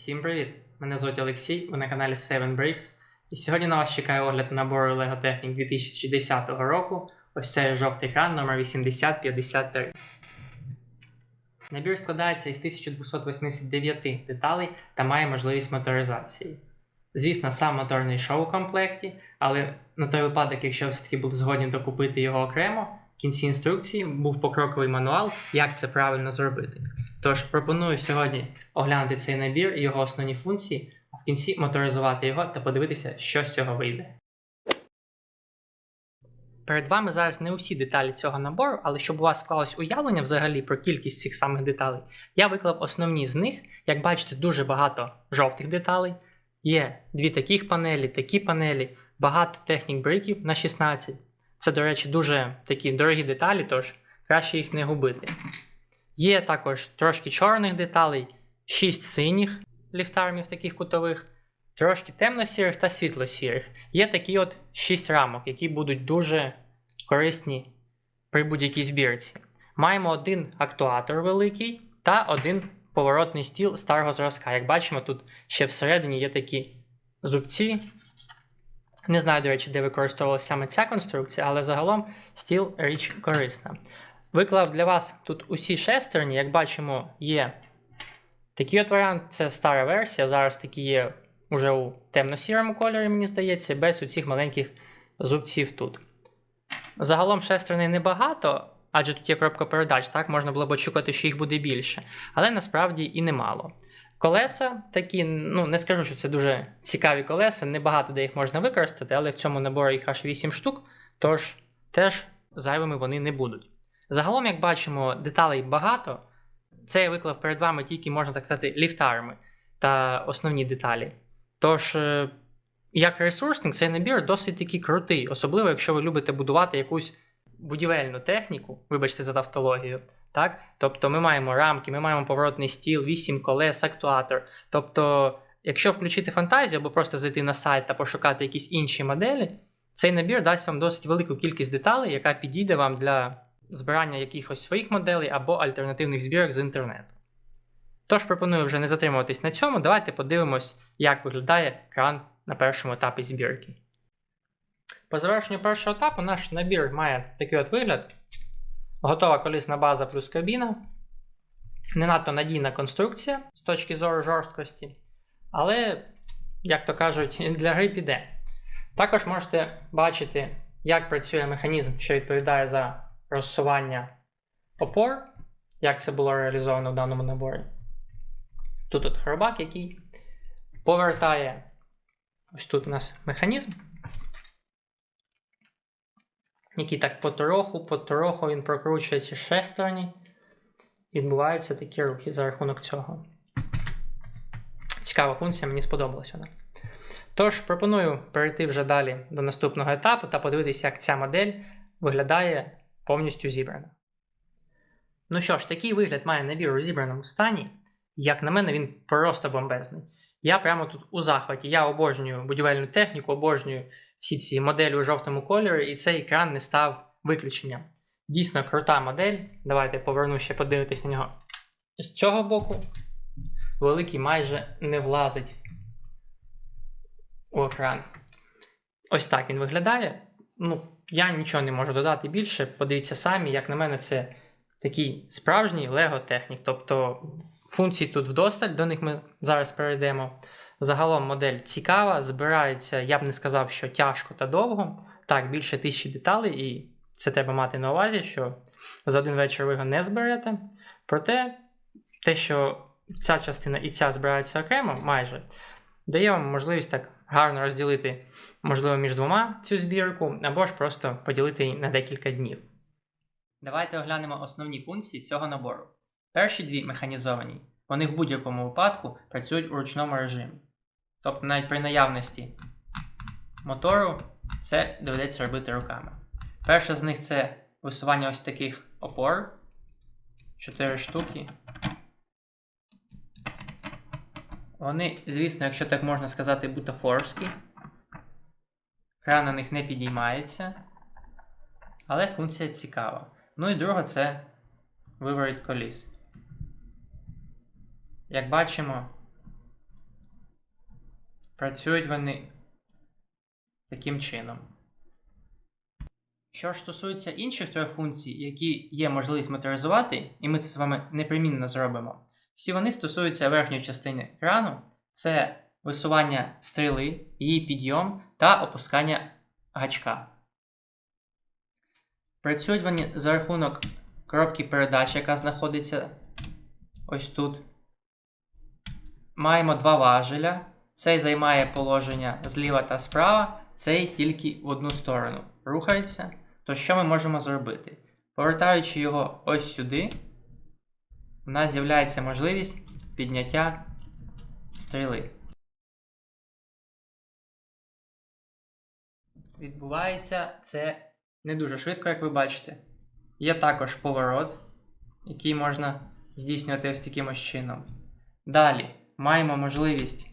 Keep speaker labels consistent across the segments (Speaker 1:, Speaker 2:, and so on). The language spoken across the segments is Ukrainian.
Speaker 1: Всім привіт! Мене звуть Олексій, ви на каналі 7 Bricks. І сьогодні на вас чекає огляд набору Technic 2010 року. Ось цей жовтий екран номер 8053. Набір складається із 1289 деталей та має можливість моторизації. Звісно, сам мотор не йшов у комплекті, але на той випадок, якщо все-таки були згодні докупити його окремо, кінці інструкції був покроковий мануал, як це правильно зробити. Тож пропоную сьогодні оглянути цей набір і його основні функції, а в кінці моторизувати його та подивитися, що з цього вийде. Перед вами зараз не усі деталі цього набору, але щоб у вас склалось уявлення взагалі про кількість цих самих деталей, я виклав основні з них. Як бачите, дуже багато жовтих деталей. Є дві таких панелі, такі панелі, багато технік бриків на 16. Це, до речі, дуже такі дорогі деталі, тож краще їх не губити. Є також трошки чорних деталей, 6 синіх ліфтармів таких кутових, трошки темно-сірих та світло-сірих. Є такі от 6 рамок, які будуть дуже корисні при будь-якій збірці. Маємо один актуатор великий та один поворотний стіл старого зразка. Як бачимо, тут ще всередині є такі зубці. Не знаю, до речі, де використовувалася саме ця конструкція, але загалом стіл річ корисна. Виклав для вас тут усі шестерні, як бачимо, є такий от варіант, це стара версія. Зараз такі є уже у темно-сірому кольорі, мені здається, без оцих маленьких зубців тут. Загалом шестерней небагато, адже тут є коробка передач, так можна було б очікувати, що їх буде більше, але насправді і немало. Колеса такі, ну не скажу, що це дуже цікаві колеса, небагато де їх можна використати, але в цьому наборі їх аж 8 штук, тож теж зайвими вони не будуть. Загалом, як бачимо, деталей багато. Це я виклав перед вами тільки, можна так сказати, ліфтарами та основні деталі. Тож, е, як ресурсник, цей набір досить таки крутий, особливо, якщо ви любите будувати якусь будівельну техніку, вибачте за тавтологію. Так? Тобто ми маємо рамки, ми маємо поворотний стіл, 8 колес, актуатор. Тобто, якщо включити фантазію або просто зайти на сайт та пошукати якісь інші моделі, цей набір дасть вам досить велику кількість деталей, яка підійде вам для збирання якихось своїх моделей або альтернативних збірок з інтернету. Тож пропоную вже не затримуватись на цьому, давайте подивимось, як виглядає кран на першому етапі збірки. По завершенню першого етапу наш набір має такий от вигляд. Готова колісна база плюс кабіна. Не надто надійна конструкція з точки зору жорсткості, але, як то кажуть, для гри піде. Також можете бачити, як працює механізм, що відповідає за розсування опор, як це було реалізовано в даному наборі. Тут от хробак, який повертає ось тут у нас механізм, який так потроху, потроху він прокручує ці шестерні. Відбуваються такі рухи за рахунок цього. Цікава функція, мені сподобалася вона. Тож, пропоную перейти вже далі до наступного етапу та подивитися, як ця модель виглядає повністю зібрана. Ну що ж, такий вигляд має набір у зібраному стані. Як на мене, він просто бомбезний. Я прямо тут у захваті. Я обожнюю будівельну техніку, обожнюю всі ці моделі у жовтому кольорі, і цей екран не став виключенням. Дійсно крута модель. Давайте поверну ще подивитись на нього. З цього боку великий майже не влазить у екран. Ось так він виглядає. Ну, я нічого не можу додати більше. Подивіться самі, як на мене, це такий справжній Lego технік. Тобто функцій тут вдосталь, до них ми зараз перейдемо. Загалом модель цікава, збирається, я б не сказав, що тяжко та довго. Так, більше тисячі деталей, і це треба мати на увазі, що за один вечір ви його не зберете. Проте, те, що ця частина і ця збираються окремо, майже, дає вам можливість так гарно розділити, можливо, між двома цю збірку, або ж просто поділити її на декілька днів. Давайте оглянемо основні функції цього набору. Перші дві механізовані, вони в будь-якому випадку працюють у ручному режимі. Тобто навіть при наявності мотору це доведеться робити руками. Перша з них це висування ось таких опор. 4 штуки. Вони, звісно, якщо так можна сказати, бутафорські. Кран на них не підіймається. Але функція цікава. Ну і друга це виворіт коліс. Як бачимо, Працюють вони таким чином. Що ж стосується інших трьох функцій, які є можливість моторизувати, і ми це з вами непримінно зробимо, всі вони стосуються верхньої частини екрану, це висування стріли, її підйом та опускання гачка. Працюють вони за рахунок коробки передач, яка знаходиться ось тут. Маємо два важеля. Цей займає положення зліва та справа, цей тільки в одну сторону рухається. То що ми можемо зробити? Повертаючи його ось сюди, у нас з'являється можливість підняття стріли. Відбувається це не дуже швидко, як ви бачите. Є також поворот, який можна здійснювати ось таким чином. Далі маємо можливість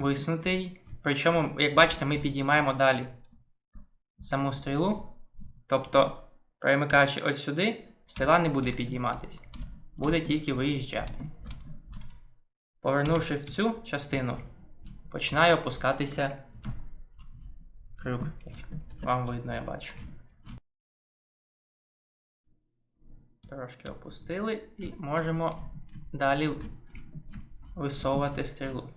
Speaker 1: висунути її. Причому, як бачите, ми підіймаємо далі саму стрілу. Тобто, перемикаючи от сюди, стріла не буде підійматись, буде тільки виїжджати. Повернувши в цю частину, починає опускатися крюк. Вам видно, я бачу. Трошки опустили і можемо далі висовувати стрілу.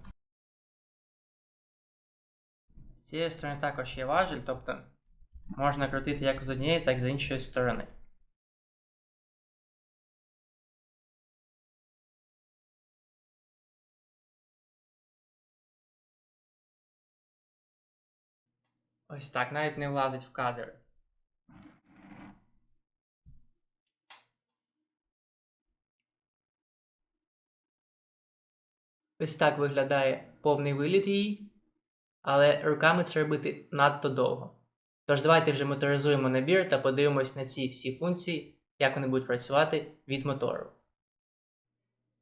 Speaker 1: Цієї сторони також є важіль, тобто можна крутити як з однієї, так і з іншої сторони. Ось так, навіть не влазить в кадр. Ось так виглядає повний виліт її, але руками це робити надто довго. Тож давайте вже моторизуємо набір та подивимось на ці всі функції, як вони будуть працювати від мотору.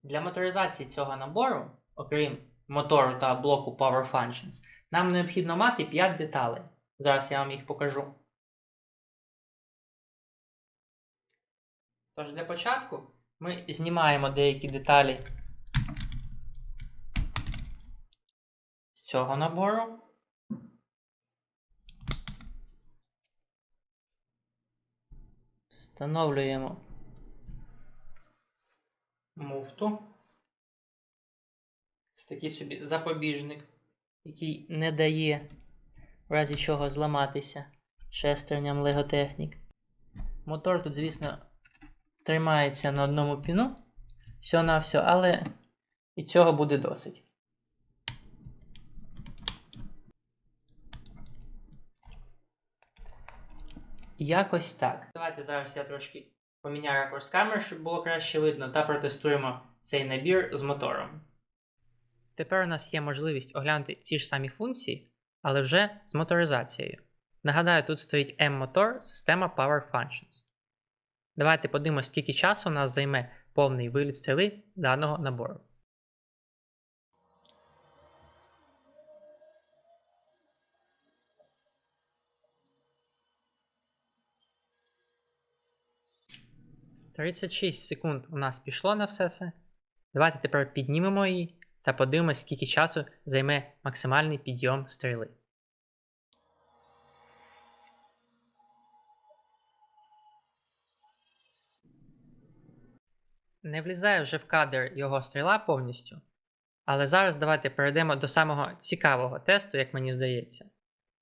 Speaker 1: Для моторизації цього набору, окрім мотору та блоку Power Functions, нам необхідно мати 5 деталей. Зараз я вам їх покажу. Тож для початку ми знімаємо деякі деталі цього набору. Встановлюємо муфту. Це такий собі запобіжник, який не дає в разі чого зламатися шестерням Technic. Мотор тут, звісно, тримається на одному піну, все на все, але і цього буде досить. Якось так. Давайте зараз я трошки поміняю ракурс камери, щоб було краще видно, та протестуємо цей набір з мотором. Тепер у нас є можливість оглянути ці ж самі функції, але вже з моторизацією. Нагадаю, тут стоїть M-мотор, система Power Functions. Давайте подивимося, скільки часу у нас займе повний виліт стріли даного набору. Тридцять шість секунд у нас пішло на все це. Давайте тепер піднімемо її та подивимось, скільки часу займе максимальний підйом стріли. Не влізає вже в кадр його стріла повністю. Але зараз давайте перейдемо до самого цікавого тесту, як мені здається.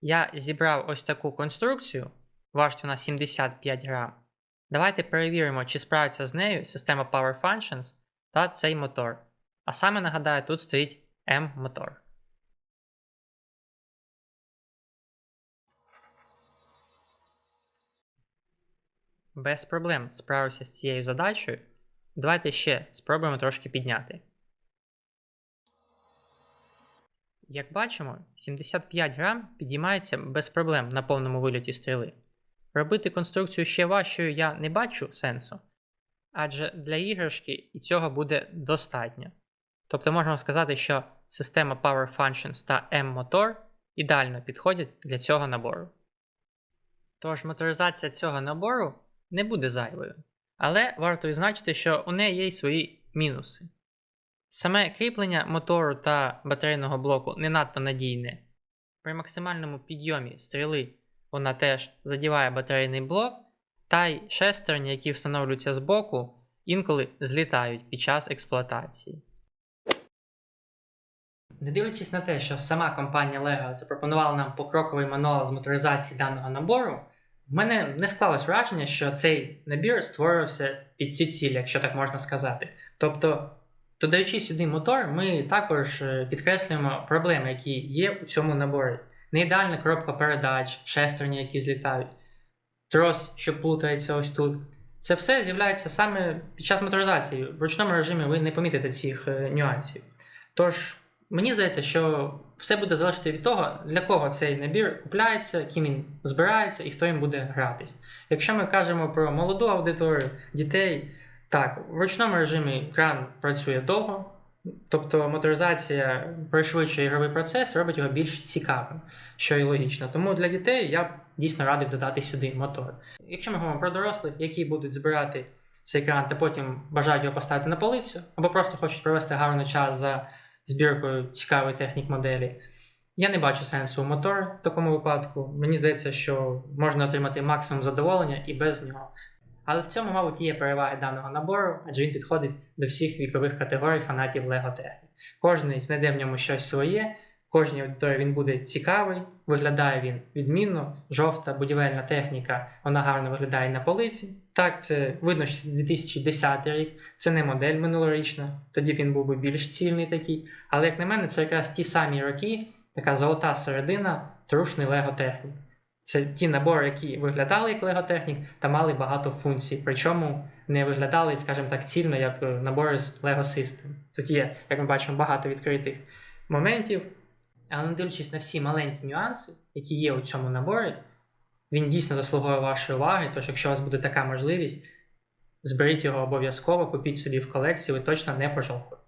Speaker 1: Я зібрав ось таку конструкцію, важить вона 75 грам. Давайте перевіримо, чи справиться з нею система Power Functions та цей мотор. А саме нагадаю, тут стоїть М-мотор. Без проблем справився з цією задачею. Давайте ще спробуємо трошки підняти. Як бачимо, 75 грам підіймається без проблем на повному вильоті стріли. Робити конструкцію ще важчою я не бачу сенсу, адже для іграшки і цього буде достатньо. Тобто можна сказати, що система Power Functions та M-мотор ідеально підходять для цього набору. Тож моторизація цього набору не буде зайвою, але варто відзначити, що у неї є й свої мінуси. Саме кріплення мотору та батарейного блоку не надто надійне. При максимальному підйомі стріли вона теж задіває батарейний блок, та й шестерні, які встановлюються збоку, інколи злітають під час експлуатації. Не дивлячись на те, що сама компанія LEGO запропонувала нам покроковий мануал з моторизації даного набору, в мене не склалось враження, що цей набір створювався під ці цілі, якщо так можна сказати. Тобто, додаючи сюди мотор, ми також е, підкреслюємо проблеми, які є у цьому наборі. Неідеальна коробка передач, шестерні, які злітають, трос, що плутається ось тут. Це все з'являється саме під час моторизації. В ручному режимі ви не помітите цих е, нюансів. Тож, мені здається, що все буде залежати від того, для кого цей набір купляється, ким він збирається і хто їм буде гратись. Якщо ми кажемо про молоду аудиторію, дітей, так, в ручному режимі кран працює довго, тобто моторизація пришвидшує ігровий процес, робить його більш цікавим, що і логічно. Тому для дітей я дійсно радий додати сюди мотор. Якщо ми говоримо про дорослих, які будуть збирати цей кран та потім бажають його поставити на полицю, або просто хочуть провести гарний час за збіркою цікавої технік моделі. Я не бачу сенсу у мотор в такому випадку. Мені здається, що можна отримати максимум задоволення і без нього. Але в цьому, мабуть, є переваги даного набору, адже він підходить до всіх вікових категорій фанатів Lego технік. Кожний знайде в ньому щось своє, кожній аудиторії він буде цікавий, виглядає він відмінно, жовта будівельна техніка, вона гарно виглядає на полиці. Так, це видно, що це 2010 рік, це не модель минулорічна, тоді він був би більш цільний такий. Але, як на мене, це якраз ті самі роки, така золота середина, трушний Lego технік. Це ті набори, які виглядали як Lego технік та мали багато функцій, причому не виглядали, скажімо так, цільно, як е, набори з Lego System. Тут є, як ми бачимо, багато відкритих моментів, але не дивлячись на всі маленькі нюанси, які є у цьому наборі, він дійсно заслуговує вашої уваги. Тож, якщо у вас буде така можливість, зберіть його обов'язково, купіть собі в колекцію, ви точно не пожалкуєте.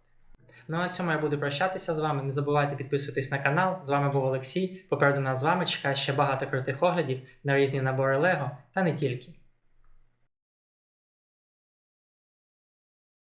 Speaker 1: Ну а на цьому я буду прощатися з вами. Не забувайте підписуватись на канал. З вами був Олексій. Попереду нас з вами чекає ще багато крутих оглядів на різні набори Лего та не тільки.